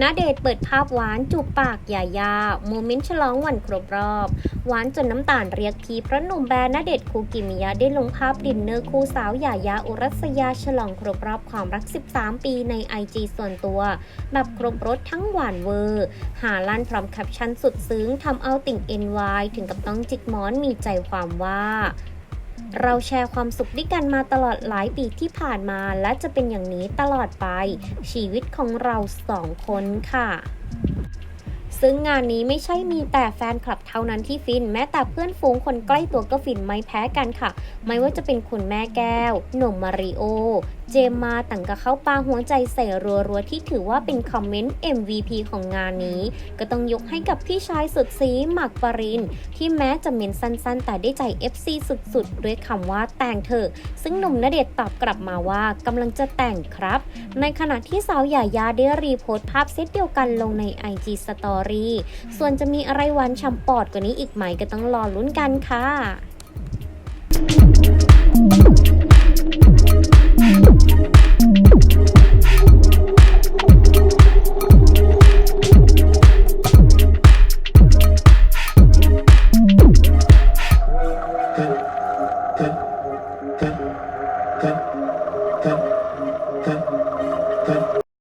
ณเดชเปิดภาพหวานจูบปากยายา โมเมนต์ฉลองวันครบรอบ หวานจนน้ำตาลเรียกพีเพราะหนุ่มแบรนด์ณเดชคูกิมิยะได้ลงภาพดินเนอร์คู่สาวยายาอุรัสยาฉลองครบรอบความรัก 13 ปีใน IG ส่วนตัว แบบครบรถทั้งหวานเวอร์ หาลั่นพร้อมแคปชั่นสุดซึ้งทำเอาติ่ง NY ถึงกับต้องจิกหมอนมีใจความว่า เราแชร์ความสุขด้วยกันมาตลอดหลายปีที่ผ่านมา และจะเป็นอย่างนี้ตลอดไป ชีวิตของเราสองคนค่ะ ซึ่งงานนี้ไม่ใช่มีแต่แฟนคลับเท่านั้นที่ฟิน แม้แต่เพื่อนฝูงคนใกล้ตัวก็ฟินไม่แพ้กันค่ะ ไม่ว่าจะเป็นคุณแม่แก้ว หนุ่มมาริโอ เจมมาต่างก็เข้าปาหัวใจใส่รัวๆ ที่ถือว่าเป็นคอมเมนต์ MVP ของงานนี้ ก็ต้องยกให้กับพี่ชายสุดซีหมักปริน ที่แม้จะเมนสั้นๆ แต่ได้ใจ FC สุดๆ ด้วยคำว่าแต่งเถอะ ซึ่งหนุ่มณเดชตอบกลับมาว่ากำลังจะแต่งครับ ในขณะที่สาวหยายาได้รีโพสต์ภาพเซตเดียวกันลงใน IG Story ี ส่วนจะมีอะไรหวานฉ่ำปอดกว่านี้อีกไหมก็ต้องรอลุ้นกันค่ะกัน